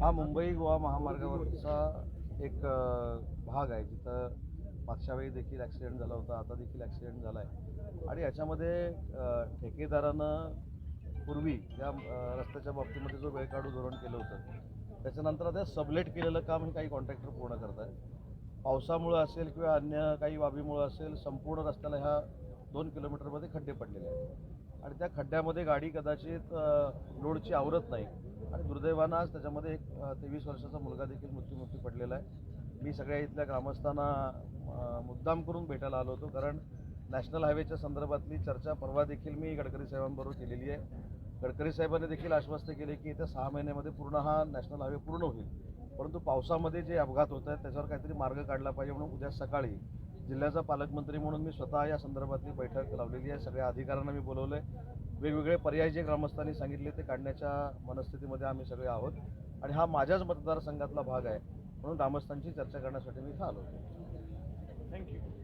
हा मुंबई गोवा महामार्गावरचा एक भाग आहे. जिथं मागच्या वेळी देखील ॲक्सिडेंट झाला होता आता देखील ॲक्सिडेंट झाला आहे आणि याच्यामध्ये ठेकेदारानं पूर्वी या रस्त्याच्या बाबतीमध्ये जो वेळ काढू धोरण केलं होतं त्याच्यानंतर आता सबलेट केलेलं काम हे काही कॉन्ट्रॅक्टर पूर्ण करत आहेत पावसामुळं असेल किंवा अन्य काही बाबीमुळं असेल संपूर्ण रस्त्याला ह्या दोन किलोमीटरमध्ये खड्डे पडलेले आहेत. आणि त्या खड्ड्यामध्ये गाडी कदाचित लोडची आवरत नाही. आणि दुर्दैवानं आज त्याच्यामध्ये एक तेवीस वर्षाचा मुलगा देखील मृत्युमुखी पडलेला आहे. मी सगळ्या इथल्या ग्रामस्थांना मुद्दाम करून भेटायला आलो होतो कारण नॅशनल हायवेच्या संदर्भातली चर्चा परवा देखील मी गडकरी साहेबांबरोबर केलेली आहे. गडकरी साहेबांनी देखील आश्वस्त केले की येत्या सहा महिन्यामध्ये पूर्ण हा नॅशनल हायवे पूर्ण होईल. परंतु पावसामध्ये जे अपघात होत आहेत त्याच्यावर काहीतरी मार्ग काढला पाहिजे म्हणून उद्या सकाळी जिल्ह्याचा पालकमंत्री म्हणून मी स्वतः या संदर्भातली बैठक लावलेली आहे. सगळ्या अधिकाऱ्यांना मी बोलवलं आहे. वेगवेगळे पर्याय जे ग्रामस्थांनी सांगितले ते काढण्याच्या मनस्थितीमध्ये आम्ही सगळे आहोत. आणि हा माझ्याच मतदारसंघातला भाग आहे म्हणून ग्रामस्थांची चर्चा करण्यासाठी मी इथं आलो थँक्यू